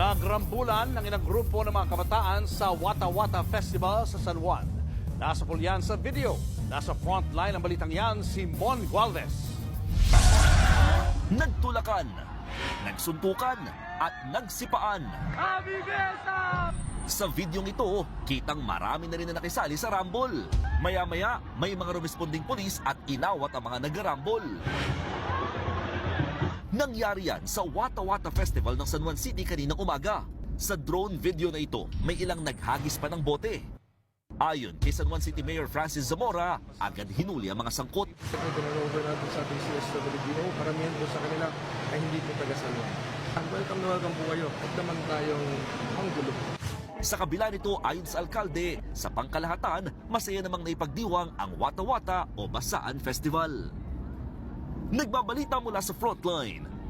Nagrambulan ng ilang grupo ng mga kabataan sa Wata Wata Festival sa San Juan. Nasa pulyan sa video. Nasa frontline ng balitang yan si Mon Gualvez. Nagtulakan, nagsuntukan, at nagsipaan. Sa videong ito, kitang marami na rin na nakisali sa Rumble. Maya-maya, may mga rumesponding polis at inawat ang mga nagrarambol. Nangyari yan sa Wata Wata Festival ng San Juan City kaninang umaga. Sa drone video na ito, may ilang naghagis pa ng bote. Ayon kay San Juan City Mayor Francis Zamora, agad hinuli ang mga sangkot. Over natin sa DCSWDO, karamihan po sa kanila ay hindi po taga San Juan. Welcome na welcome po kayo. Huwag naman tayong ang gulo. Sa kabila nito, ayon sa alkalde, sa pangkalahatan, masaya namang naipagdiwang ang Wata Wata o Basaan Festival. Nagbabalita mula sa frontline,